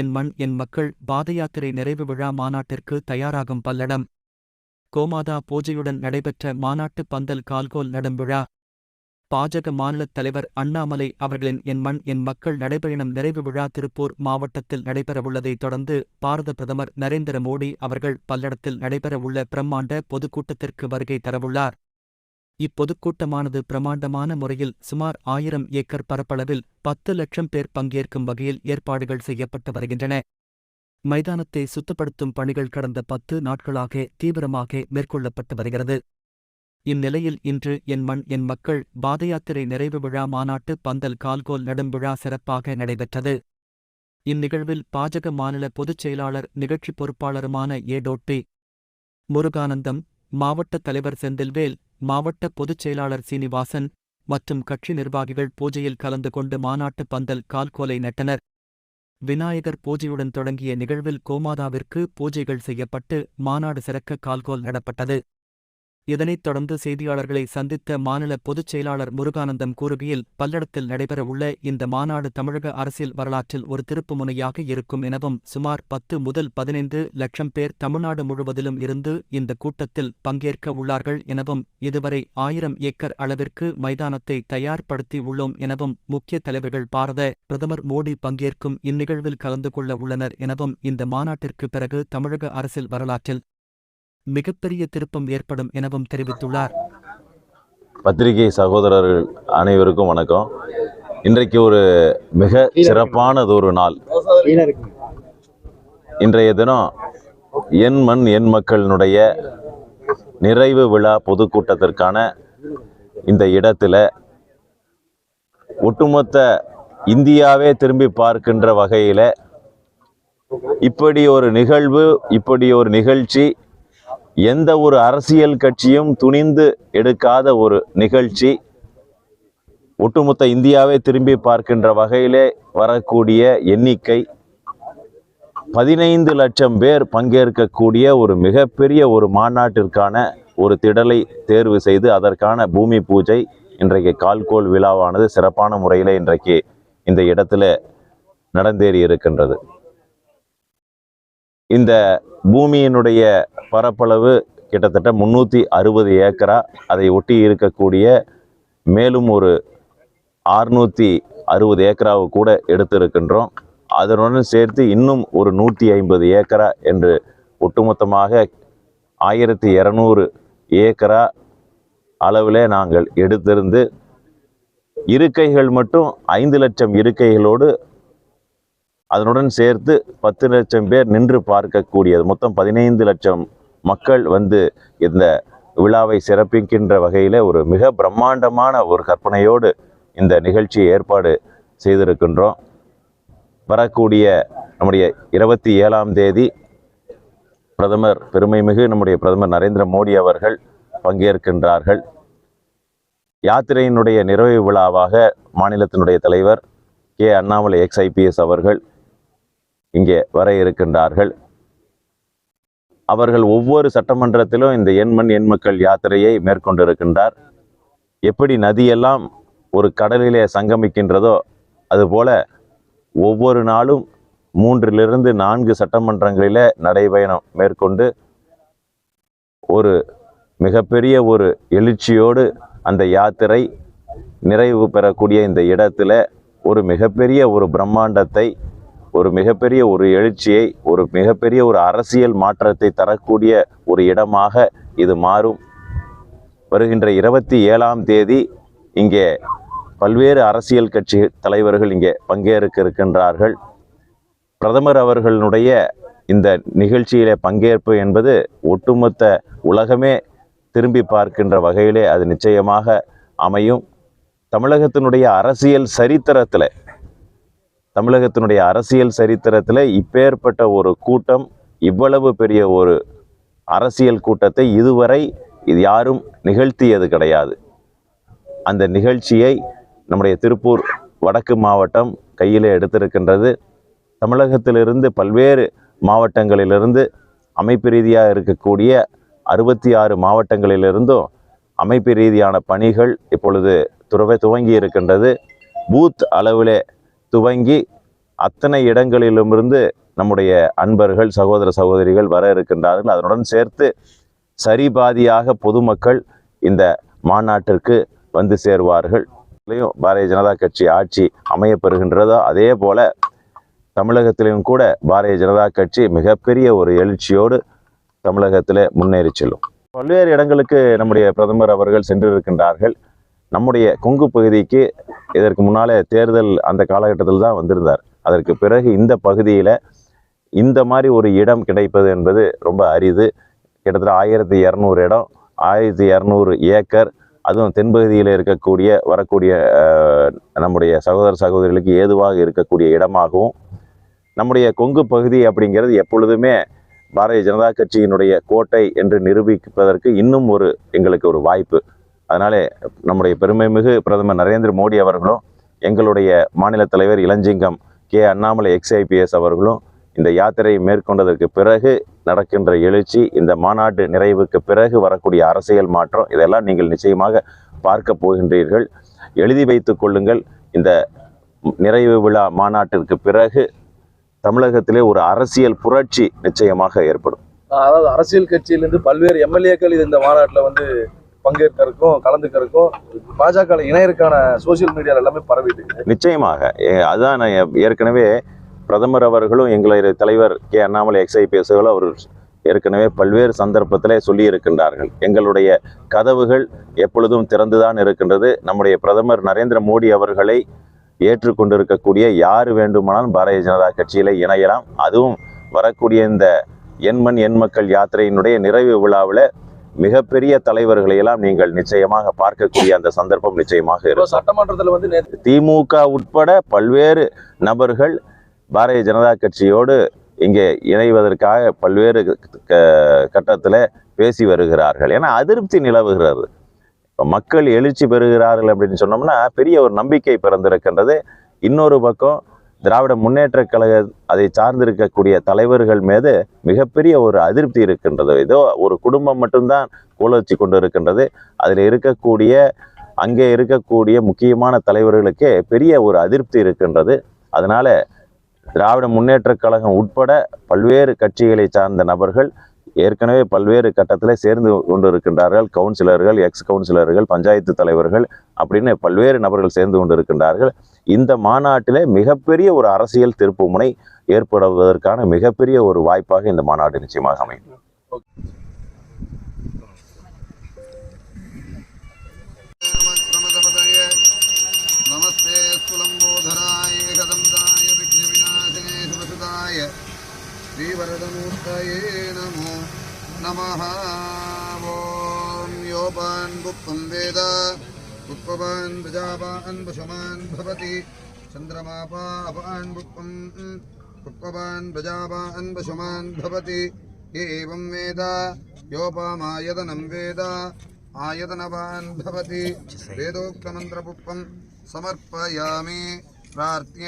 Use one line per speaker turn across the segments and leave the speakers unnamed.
என் மண் என் மக்கள் பாதயாத்திரை நிறைவு விழா மாநாட்டிற்கு தயாராகும் பல்லடம். கோமாதா பூஜையுடன் நடைபெற்ற மாநாட்டு பந்தல் கால்கோல் நடும் விழா. பாஜக மாநிலத் தலைவர் அண்ணாமலை அவர்களின் என் மண் என் மக்கள் நடைபயணம் நிறைவு விழா திருப்பூர் மாவட்டத்தில் நடைபெறவுள்ளதைத் தொடர்ந்து பாரத பிரதமர் நரேந்திர மோடி அவர்கள் பல்லடத்தில் நடைபெறவுள்ள பிரம்மாண்ட பொதுக்கூட்டத்திற்கு வருகை தரவுள்ளார். இப்பொதுக்கூட்டமானது பிரமாண்டமான முறையில் சுமார் ஆயிரம் ஏக்கர் பரப்பளவில் பத்து லட்சம் பேர் பங்கேற்கும் வகையில் ஏற்பாடுகள் செய்யப்பட்டு வருகின்றன. மைதானத்தை சுத்தப்படுத்தும் பணிகள் கடந்த பத்து நாட்களாக தீவிரமாக மேற்கொள்ளப்பட்டு வருகிறது. இந்நிலையில் இன்று என் மண் என் மக்கள் பாதயாத்திரை நிறைவு விழா மாநாட்டு பந்தல் கால்கோல் நடும் விழா சிறப்பாக நடைபெற்றது. இந்நிகழ்வில் பாஜக மாநில பொதுச் செயலாளர் நிகழ்ச்சி பொறுப்பாளருமான ஏடோட்டி முருகானந்தம் மாவட்ட தலைவர் செந்தில்வேல் மாவட்ட பொதுச் செயலாளர் சீனிவாசன் மற்றும் கட்சி நிர்வாகிகள் பூஜையில் கலந்து கொண்டு மாநாட்டு பந்தல் கால்கோலை நட்டனர். விநாயகர் பூஜையுடன் தொடங்கிய நிகழ்வில் கோமாதாவிற்கு பூஜைகள் செய்யப்பட்டு மாநாடு சிறக்க கால்கோல் நடப்பட்டது. இதனைத் தொடர்ந்து செய்தியாளர்களை சந்தித்த மாநில பொதுச் செயலாளர் முருகானந்தம் கூறுகையில் பல்லடத்தில் நடைபெறவுள்ள இந்த மாநாடு தமிழக அரசியல் வரலாற்றில் ஒரு திருப்புமுனையாக இருக்கும் எனவும் சுமார் பத்து முதல் பதினைந்து லட்சம் பேர் தமிழ்நாடு முழுவதிலும் இருந்து இந்த கூட்டத்தில் பங்கேற்க உள்ளார்கள் எனவும் இதுவரை ஆயிரம் ஏக்கர் அளவிற்கு மைதானத்தை தயார்படுத்தி உள்ளோம் எனவும் முக்கிய தலைவர்கள் பாரத பிரதமர் மோடி பங்கேற்கும் இந்நிகழ்வில் கலந்து கொள்ள உள்ளனர் எனவும் இந்த மாநாட்டிற்கு பிறகு தமிழக அரசியல் வரலாற்றில் மிகப்பெரிய திருப்பம் ஏற்படும் எனவும் தெரிவித்துள்ளார்.
பத்திரிகை சகோதரர்கள் அனைவருக்கும் வணக்கம். இன்றைக்கு ஒரு மிக சிறப்பானதொரு நாள். இன்றைய தினம் என் மண் என் மக்களினுடைய நிறைவு விழா பொதுக்கூட்டத்திற்கான இந்த இடத்துல ஒட்டுமொத்த இந்தியாவே திரும்பி பார்க்கின்ற வகையில் இப்படி ஒரு நிகழ்வு இப்படி ஒரு நிகழ்ச்சி எந்த ஒரு அரசியல் கட்சியும் துணிந்து எடுக்காத ஒரு நிகழ்ச்சி ஒட்டுமொத்த இந்தியாவை திரும்பி பார்க்கின்ற வகையிலே வரக்கூடிய எண்ணிக்கை பதினைந்து லட்சம் பேர் பங்கேற்கக்கூடிய ஒரு மிகப்பெரிய ஒரு மாநாட்டிற்கான ஒரு திடலை தேர்வு செய்து அதற்கான பூமி பூஜை இன்றைக்கு கால்கோல் விழாவானது சிறப்பான முறையில் இன்றைக்கு இந்த இடத்துல நடந்தேறி இருக்கின்றது. இந்த பூமியினுடைய பரப்பளவு கிட்டத்தட்ட முந்நூற்றி அறுபது ஏக்கரா அதை ஒட்டி இருக்கக்கூடிய மேலும் ஒரு ஆறுநூற்றி அறுபது ஏக்கராவை கூட எடுத்திருக்கின்றோம். அதனுடன் சேர்த்து இன்னும் ஒரு நூற்றி ஐம்பது ஏக்கரா என்று ஒட்டுமொத்தமாக ஆயிரத்தி இரநூறு ஏக்கரா அளவிலே நாங்கள் எடுத்திருந்து இருக்கைகள் மட்டும் ஐந்து லட்சம் இருக்கைகளோடு அதனுடன் சேர்த்து பத்து லட்சம் பேர் நின்று பார்க்கக்கூடியது. மொத்தம் பதினைந்து லட்சம் மக்கள் வந்து இந்த விழாவை சிறப்பிக்கின்ற வகையில் ஒரு மிக பிரம்மாண்டமான ஒரு கற்பனையோடு இந்த நிகழ்ச்சியை ஏற்பாடு செய்திருக்கின்றோம். வரக்கூடிய நம்முடைய இருபத்தி ஏழாம் தேதி பிரதமர் பெருமைமிகு நம்முடைய பிரதமர் நரேந்திர மோடி அவர்கள் பங்கேற்கின்றார்கள். யாத்திரையினுடைய நிறைவு விழாவாக மாநிலத்தினுடைய தலைவர் கே அண்ணாமலை எக்ஸ் ஐபிஎஸ் அவர்கள் இங்கே வர இருக்கின்றார்கள். அவர்கள் ஒவ்வொரு சட்டமன்றத்திலும் இந்த எண்மண் எண்மக்கள் யாத்திரையை மேற்கொண்டிருக்கின்றார். எப்படி நதியெல்லாம் ஒரு கடலிலே சங்கமிக்கின்றதோ அதுபோல ஒவ்வொரு நாளும் மூன்றிலிருந்து நான்கு சட்டமன்றங்களிலே நடைபயணம் மேற்கொண்டு ஒரு மிகப்பெரிய ஒரு எழுச்சியோடு அந்த யாத்திரை நிறைவு பெறக்கூடிய இந்த இடத்துல ஒரு மிகப்பெரிய ஒரு பிரம்மாண்டத்தை ஒரு மிகப்பெரிய ஒரு எழுச்சியை ஒரு மிகப்பெரிய ஒரு அரசியல் மாற்றத்தை தரக்கூடிய ஒரு இடமாக இது மாறும். வருகின்ற இருபத்தி ஏழாம் தேதி இங்கே பல்வேறு அரசியல் கட்சி தலைவர்கள் இங்கே பங்கேற்க இருக்கின்றார்கள். பிரதமர் அவர்களுடைய இந்த நிகழ்ச்சியிலே பங்கேற்பு என்பது ஒட்டுமொத்த உலகமே திரும்பி பார்க்கின்ற வகையிலே அது நிச்சயமாக அமையும். தமிழகத்தினுடைய அரசியல் சரித்திரத்தில் தமிழகத்தினுடைய அரசியல் சரித்திரத்தில் இப்பேற்பட்ட ஒரு கூட்டம் இவ்வளவு பெரிய ஒரு அரசியல் கூட்டத்தை இதுவரை இது யாரும் நிகழ்த்தியது கிடையாது. அந்த நிகழ்ச்சியை நம்முடைய திருப்பூர் வடக்கு மாவட்டம் கையிலே எடுத்திருக்கின்றது. தமிழகத்திலிருந்து பல்வேறு மாவட்டங்களிலிருந்து அமைப்பு ரீதியாக இருக்கக்கூடிய அறுபத்தி ஆறு மாவட்டங்களிலிருந்தும் அமைப்பு ரீதியான பணிகள் இப்பொழுது துறவை துவங்கி இருக்கின்றது பூத் அளவிலே துவங்கி அத்தனை இடங்களிலுமிருந்து நம்முடைய அன்பர்கள் சகோதர சகோதரிகள் வர இருக்கின்றார்கள். அதனுடன் சேர்த்து சரிபாதியாக பொதுமக்கள் இந்த மாநாட்டிற்கு வந்து சேருவார்கள். பாரதிய ஜனதா கட்சி ஆட்சி அமையப்பெறுகின்றதோ அதே போல தமிழகத்திலும் கூட பாரதிய ஜனதா கட்சி மிகப்பெரிய ஒரு எழுச்சியோடு தமிழகத்தில் முன்னேறி செல்லும். பல்வேறு இடங்களுக்கு நம்முடைய பிரதமர் அவர்கள் சென்றிருக்கின்றார்கள். நம்முடைய கொங்கு பகுதிக்கு இதற்கு முன்னாலே தேர்தல் அந்த காலகட்டத்தில் தான் வந்திருந்தார். அதற்கு பிறகு இந்த பகுதியில் இந்த மாதிரி ஒரு இடம் கிடைப்பது என்பது ரொம்ப அரிது. கிட்டத்தட்ட ஆயிரத்தி இரநூறு இடம் ஆயிரத்தி இரநூறு ஏக்கர். அதுவும் தென்பகுதியில் இருக்கக்கூடிய வரக்கூடிய நம்முடைய சகோதர சகோதரிகளுக்கு ஏதுவாக இருக்கக்கூடிய இடமாகவும் நம்முடைய கொங்கு பகுதி அப்படிங்கிறது எப்பொழுதுமே பாரதிய ஜனதா கட்சியினுடைய கோட்டை என்று நிரூபிப்பதற்கு இன்னும் ஒரு எங்களுக்கு ஒரு வாய்ப்பு. அதனாலே நம்முடைய பெருமைமிகு பிரதமர் நரேந்திர மோடி அவர்களும் எங்களுடைய மாநில தலைவர் இளஞ்சிங்கம் கே அண்ணாமலை எக்ஸ்ஐபிஎஸ் அவர்களும் இந்த யாத்திரையை மேற்கொண்டதற்கு பிறகு நடக்கின்ற எழுச்சி இந்த மாநாட்டு நிறைவுக்கு பிறகு வரக்கூடிய அரசியல் மாற்றம் இதெல்லாம் நீங்கள் நிச்சயமாக பார்க்க போகின்றீர்கள். எழுதி வைத்துக் கொள்ளுங்கள் இந்த நிறைவு விழா மாநாட்டிற்கு பிறகு தமிழகத்திலே ஒரு அரசியல் புரட்சி நிச்சயமாக ஏற்படும்.
அதாவது அரசியல் கட்சியிலிருந்து பல்வேறு எம்எல்ஏக்கள் இந்த மாநாட்டில் வந்து பங்கேற்கிறதுக்கும் கலந்துக்கிறதுக்கும் பாஜக இணையருக்கான சோசியல் மீடியாவில் எல்லாமே பரவிட்டு
நிச்சயமாக. அதுதான் அதான் நான் ஏற்கனவே பிரதமர் அவர்களும் எங்களுடைய தலைவர் கே. அண்ணாமலை எக்ஸ்ஐபிஎஸ்களும் அவர் ஏற்கனவே பல்வேறு சந்தர்ப்பத்திலே சொல்லியிருக்கின்றார்கள். எங்களுடைய கதவுகள் எப்பொழுதும் திறந்துதான் இருக்கின்றது. நம்முடைய பிரதமர் நரேந்திர மோடி அவர்களை ஏற்றுக்கொண்டிருக்கக்கூடிய யார் வேண்டுமானாலும் பாரதிய ஜனதா கட்சியில் இணையலாம். அதுவும் வரக்கூடிய இந்த எண்மண் எண் மக்கள் யாத்திரையினுடைய நிறைவு விழாவில் மிகப்பெரிய தலைவர்களை எல்லாம் நீங்கள் நிச்சயமாக பார்க்கக்கூடிய அந்த சந்தர்ப்பம் நிச்சயமாக இருக்கும்.
சட்டமன்றத்துல வந்து
திமுக உட்பட பல்வேறு நபர்கள் பாரதிய ஜனதா கட்சியோடு இங்கே இணைவதற்காக பல்வேறு கட்டத்தில் பேசி வருகிறார்கள். ஏன்னா அதிருப்தி நிலவுகிறது. மக்கள் எழுச்சி பெறுகிறார்கள் அப்படின்னு சொன்னோம்னா பெரிய ஒரு நம்பிக்கை பிறந்திருக்கின்றது. இன்னொரு பக்கம் திராவிட முன்னேற்ற கழக அதை சார்ந்திருக்கக்கூடிய தலைவர்கள் மீது மிகப்பெரிய ஒரு அதிருப்தி இருக்கின்றது. ஏதோ ஒரு குடும்பம் மட்டும்தான் கூலச்சி கொண்டு இருக்கின்றது. அதில் இருக்கக்கூடிய அங்கே இருக்கக்கூடிய முக்கியமான தலைவர்களுக்கே பெரிய ஒரு அதிருப்தி இருக்கின்றது. அதனால் திராவிட முன்னேற்ற கழகம் உட்பட பல்வேறு கட்சிகளை சார்ந்த நபர்கள் ஏற்கனவே பல்வேறு கட்டத்தில் சேர்ந்து கொண்டு இருக்கின்றார்கள் கவுன்சிலர்கள் எக்ஸ் கவுன்சிலர்கள் பஞ்சாயத்து தலைவர்கள் அப்படின்னு பல்வேறு நபர்கள் சேர்ந்து கொண்டு இருக்கின்றார்கள் இந்த மாநாட்டிலே மிகப்பெரிய ஒரு அரசியல் திருப்புமுனை ஏற்படுவதற்கான மிகப்பெரிய ஒரு வாய்ப்பாக இந்த மாநாடு நிச்சயமாக அமையும்.
नमः। ॐ योपान् गुप्तं वेद। गुप्पवान् प्रजावान् भवति। एवं वेद। योपामायतनं वेद। आयतनवान्, भवति। वेदोक्तमन्त्रपुष्पं समर्पयामि। प्रार्थ्य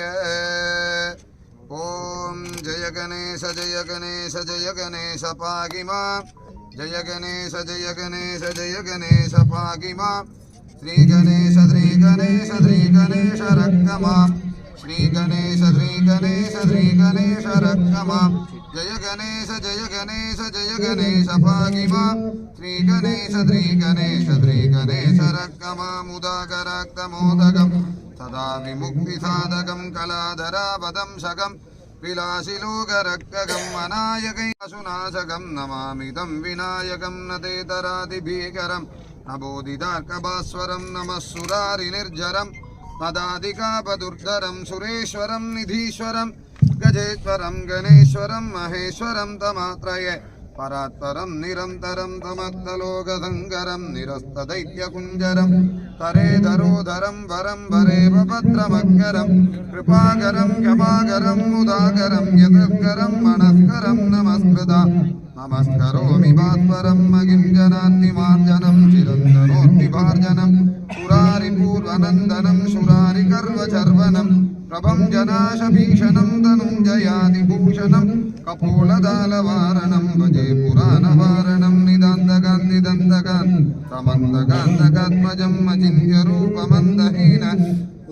ॐ जय गणेश जय गणेश जय गणेश पागिमा जय गणेश जय गणेश जय गणेश पागिमा श्रीगणेश श्रीगणेश श्रीगणेश रक्षमा श्रीगणेश श्रीगणेश श्रीगणेश रक्षमा जय गणेश जय गणेश जय गणेश पागिमा श्रीगणेश श्रीगणेश श्रीगणेश रक्षमा मुदाकरक्तमोदकं सदा विमुक्तिसाधकं कलाधरावदंशकं विलासिलोकरक्तकं अनायकैसुनाशकं नमामि तं विनायकं न तेतरादिभीकरं न बोधितार्कभास्वरं नमः सुरारिनिर्जरं पदादिकापदुर्धरं सुरेश्वरं निधीश्वरं गजेश्वरं गणेश्वरं महेश्वरं तमात्रये பராத்பரம் நிரந்தரம் சமஸ்தலோகசங்கரம் நிரஸ்ததைத்யகுஞ்சரம். தரே தரோதரம் வரம் வரேவ பத்ரமக்கரம். கிருபாகரம் கபாகரம் முதாகரம் யதஸ்கரம் மனஸ்கரம் நமஸ்கிருதா. நமஸ்கரோமி பாத்பரம் மகிம் ஜனாத்தி மார்ஜனம் சிரந்தரோத்தி பார்ஜனம் சுராரி பூர்வநந்தனம் சுராரி கர்வச்சர்வனம் பிரபம் ஜனாசபீஷணம் தனும் ஜயாதி കപോളദാലവാരണം ഭജേ പുരാണവാരണം നിദാന്തകാന്തിദന്തകാൻ സമന്തകാന്തകാത്മജം അചിന്യരൂപമന്ദഹീന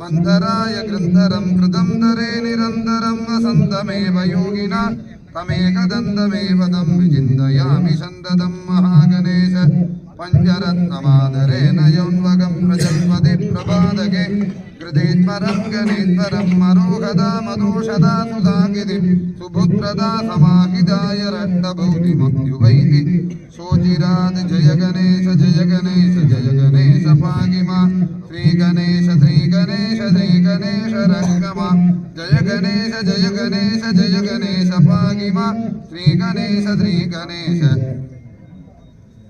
മന്ദരായ ഗ്രന്ഥരം കൃതം ദരേ നിരന്തരം വസന്തമേവ യോഗിന തമേകദന്തമേവദം വിചിന്തയാമി സന്തതം മഹാഗണേശ पञ्चरत्नमादरेण यौन्वगं प्रजल्पति प्रपादके सुपुत्रदा समाहिताय रट्टभौतिमप्युवैति सोचिरात् जय गणेश जय गणेश जय गणेश पागिमा। श्रीगणेश श्रीगणेश श्रीगणेश रङ्गमा। जय गणेश जय गणेश जय गणेश पागिमा। श्रीगणेश श्रीगणेश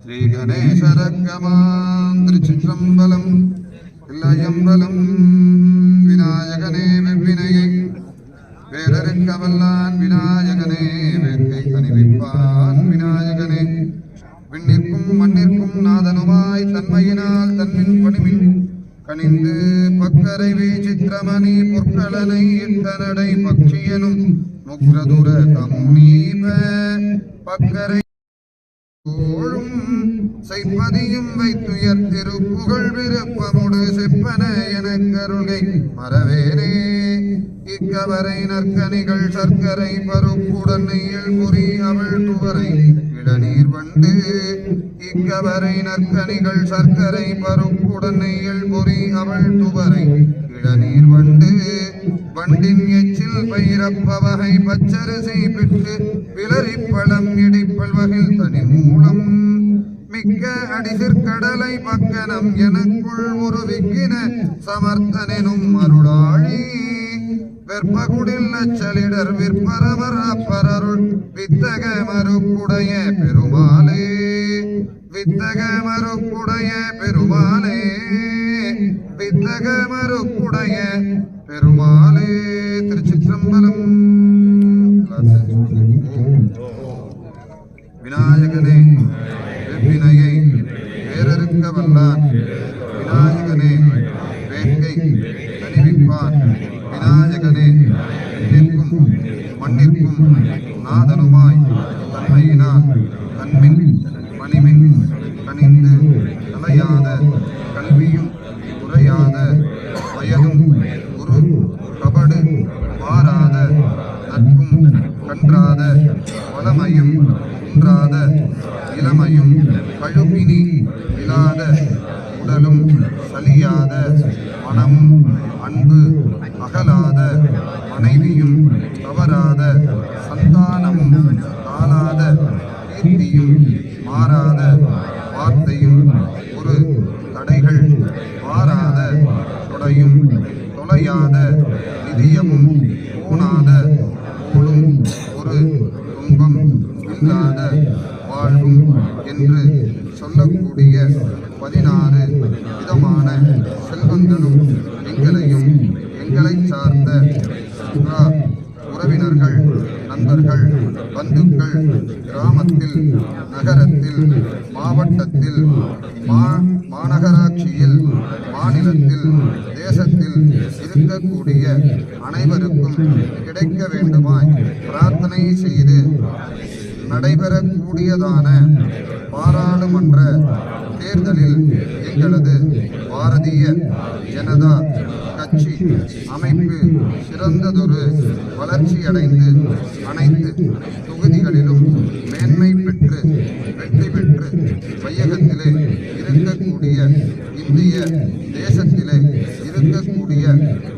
ஸ்ரீகணேசரங்கமாந்திருச்சிற்றம்பலம் இல்லையம்பலம் விநாயகனே வெவ்வினையை வேறருங்க வல்லான் விநாயகனே வேங்கை கணிவிப்பான் விநாயகனே. விண்ணிற்கும் மண்ணிற்கும் நாதனுமாய் தன்மையினால் தன்னின் பணிமின் கணிந்து பக்கரை வீச்சித்திரமணி பொற்களனை இந்தனடை பக்ஷியனும் முக்ரதுர தமுனீப பக்கரை செய்ப்பதியும் வைத்துயர் திருப்புகழ் விருப்பமுடு செப்பன எனக் கருள்கை மறவேனே. இக்கவரை நற்கனிகள் சர்க்கரை பருப்புடன் நெய்யில் பொறி அவள் துவரை இளநீர் வண்டு. இக்கவரை நற்கனிகள் சர்க்கரை பருப்புடன் நெய்யில் பொறி அவள் துவரை இளநீர் வண்டு வண்டின் எச்சில் பயிரப்ப வகை பச்சரிசை பிட்டு விலரிப்பழம் இடிப்பல் வகில் தனி மூலம் மிக்க அடிசிற்கடலை பக்கனம் எனக்குள் ஒரு விக்கின சமர்த்தனும் அருளாழி வெற்பகுடில் நச்சலிடர் விற்பரவர் அப்பரருள். வித்தக மறுப்புடைய பெருமாளே. வித்தக மறுப்புடைய பெருமாளே. வித்தக மறுப்புடைய பெருமாளே. திருச்சிற்றம்பலம். விநாயகனே வெப்பினையை வேறறுக்க வல்லான் விநாயகனே வேட்கை தணிவிப்பான். விநாயகனே நிற்கும் மண்ணிற்கும் நாதனுமாய் தன்மையினால் தன்மின் பணிமின் கனிந்து கலையாத நிதியமும் ஊனாத குழும் ஒரு துன்பம் இல்லாத வாழ்வும் என்று சொல்லக்கூடிய பதினாறு விதமான செல்வங்களும் எங்களையும் எங்களை சார்ந்த உறவினர்கள் நண்பர்கள் பந்துக்கள் கிராமத்தில் நகரத்தில் மாவட்டத்தில் மா மாநகராட்சியில் மாநிலத்தில் தேசத்தில் இருக்கக்கூடிய அனைவருக்கும் கிடைக்க வேண்டுமாய் பிரார்த்தனை செய்து நடைபெறக்கூடியதான பாராளுமன்ற தேர்தலில் எங்களது பாரதிய ஜனதா கட்சி அமைப்பு சிறந்ததொரு வளர்ச்சியடைந்து அனைத்து பகுதிகளிலும் மேன்மை பெற்று வெற்றி பெற்று வையகத்திலே இருக்கக்கூடிய இந்திய தேசத்திலே இருக்கக்கூடிய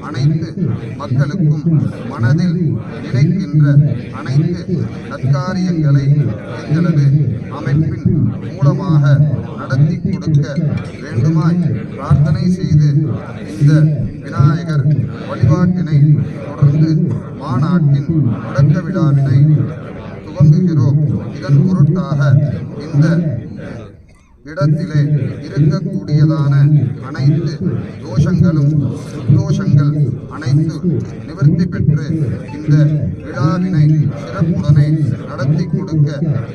அனைத்து மக்களுக்கும் மனதில் நினைக்கின்ற அனைத்து நற்காரியங்களை எங்களது அமைப்பின் மூலமாக நடத்தி கொடுக்க வேண்டுமாய் பிரார்த்தனை செய்து இந்த விநாயகர் வழிபாட்டினை தொடர்ந்து மாநாட்டின் தொடக்க விழாவினை துவங்குகிறோம். இதன் பொருட்டாக இந்த இடத்திலே இருக்கக்கூடியதான அனைத்து தோஷங்களும் தோஷங்கள் அனைத்து நிவர்த்தி பெற்று இந்த விழாவினை சிறப்புடனே நடத்தி கொடுக்க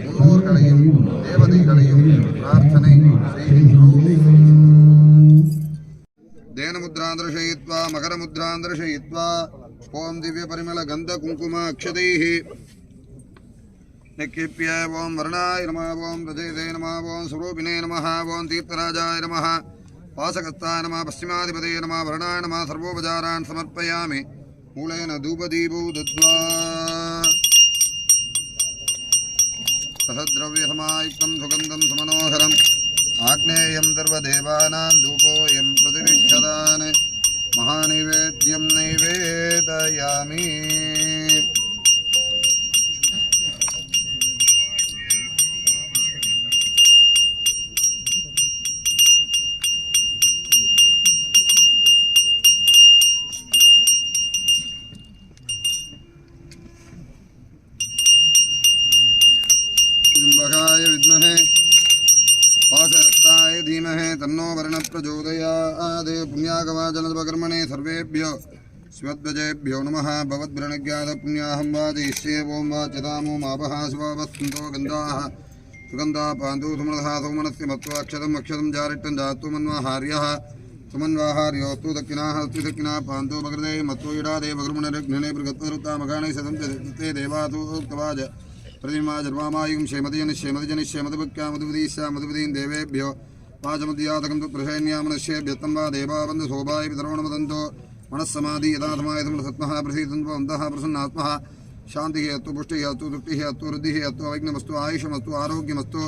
முன்னோர்களையும் தேவதைகளையும் பிரார்த்தனை செய்கின்றோம். தேனமுத்ராந்திரஷயித்வா மகரமுத்ராந்திரஷயித்வா ஓம் திவ்ய பரிமள கந்த குங்கும அக்ஷதைஹி. నిక్షిప్య ఓం వరుణాయ నమ ఓం రజయతే నమ ఓం స్వరూపిణే నమ ఓం తీర్థరాజాయ నమ వాసకర్తాయ నమ పశ్చిమాధిపతే నమ వరుణాయ నమ సర్వోపచారాన్ సమర్పయామి. మూలైన ధూపదీపూ దద్వా. సహద్రవ్యసమాయుక్తం సుగంధం సుమనోహరం. ఆగ్నేయం సర్వదేవానాం ధూపోయం ప్రతివిక్షదాన్ మహానివేద్యం నైవేదయామి. तन्नो वर्णप्रचोदयात् पुण्यागवाचनपकर्मणे सर्वेभ्यो शिवध्वजेभ्यो नमः भवद्भ्रणज्ञातपुण्याहं वाचयिष्ये ॐ वाच्यतामो मापः शिवावस्तुन्तो गन्धाः सुगन्धा पान्तु सुमनः सौमनस्य मत्वा अक्षतम् अक्षतं जारिट्टं जातु मन्वाहार्यः सुमन्वाहार्योऽस्तु दक्षिणाः अस्ति दक्षिणा पान्तु भगृते मत्तो इडादेव गुरुमणरघ्नने बृहत्परुत्तामघाणै सदं ते देवातु उक्तवाज प्रतिमा जन्मायुं क्षेमतिजनि क्षेमतिजनि क्षेमतिभक्त्या मधुपदीशा मधुपदीं देवेभ्यो വാചമദ്യാതകം പ്രശേന്യാമനശ്യേഭ്യത്തം വാ ദേവാബന്ധ ശോഭായ പിതരോണമതന്തോ മനസ്സമാധി യഥാഥമായ സത്മഃ പ്രസീതന്ത്വന്തഃ പ്രസന്നാത്മഃ शांति अस्तु पुष्टि अस्तु तृप्ति अस्तु वृद्धि अस्तु अवज्ञमस्तु आयुषमस्तु आरोग्यमस्तु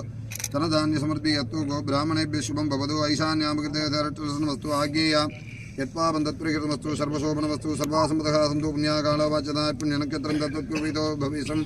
धनधान्यसमृद्धि अस्तु गोब्राह्मणेभ्य शुभं भवतु ऐशान्यामकृतेरटनमस्तु आज्ञेया यत्पापन्दत्प्रकृतमस्तु सर्वशोभनमस्तु सर्वासमतः सन्तु पुण्याकालवाचना पुण्यनक्षत्रं तत्त्वकृपितो भविष्यम्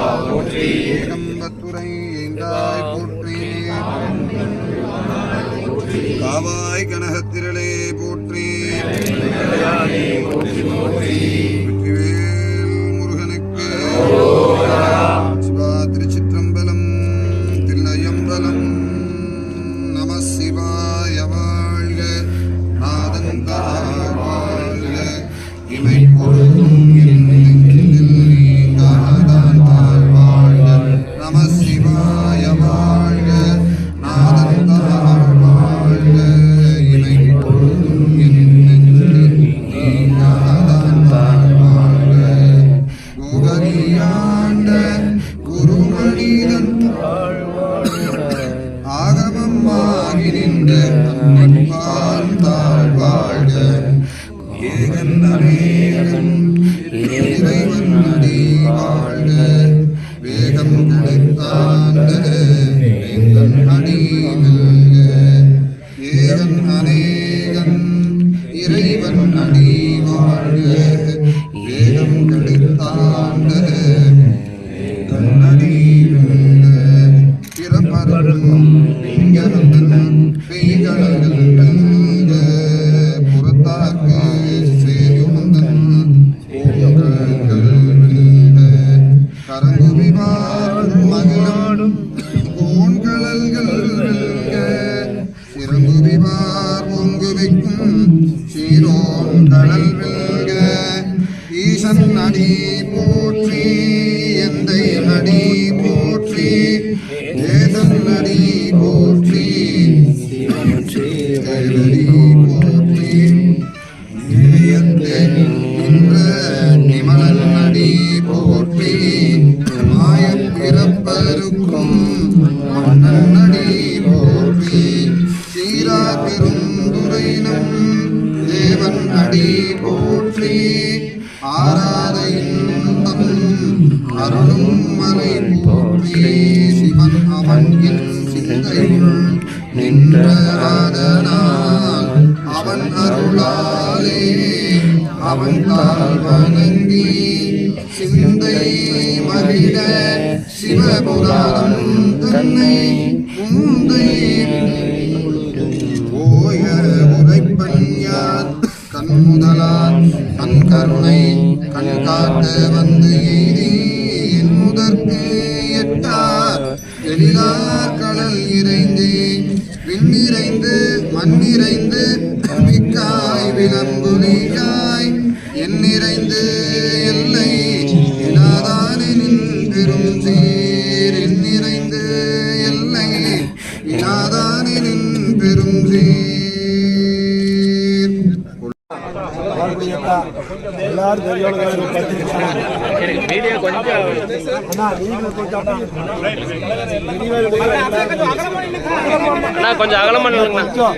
அவன் அருளாலே அவன் தாழ் வணங்கி சிந்தை மகிழ சிவபுராணம் தன்னை முந்தை ஓய உரைப்பன் கண் முதலால் கண் கருணை கண் காட்ட வந்து எய்தி என் முதற்கு எட்டார் எழிலார் கடல் இறைந்து விண்ணிறைந்து மண்ணிறைந்து பிணம்பு மிக்காய் என் நிறைந்து எல்லை இனாதானின் பெரும் சீர் என் நிறைந்து எல்லை இனாதானின் பெரும் சீர்
எல்லாரும் கொஞ்சம்
அகலம் பண்ணுங்க
கொஞ்சம்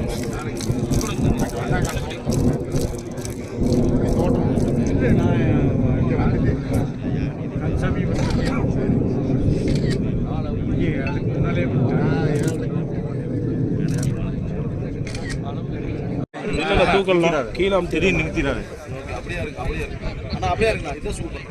அண்ணா அண்ணா ஏபி நான் கொஞ்சம் டீ ஷேப்ல நீங்க கவரா தூக்கலாம் கீழே தெரியும் நிறுத்தினாரு
ஆனா அப்படியே இருக்குண்ணா இது சூப்பர்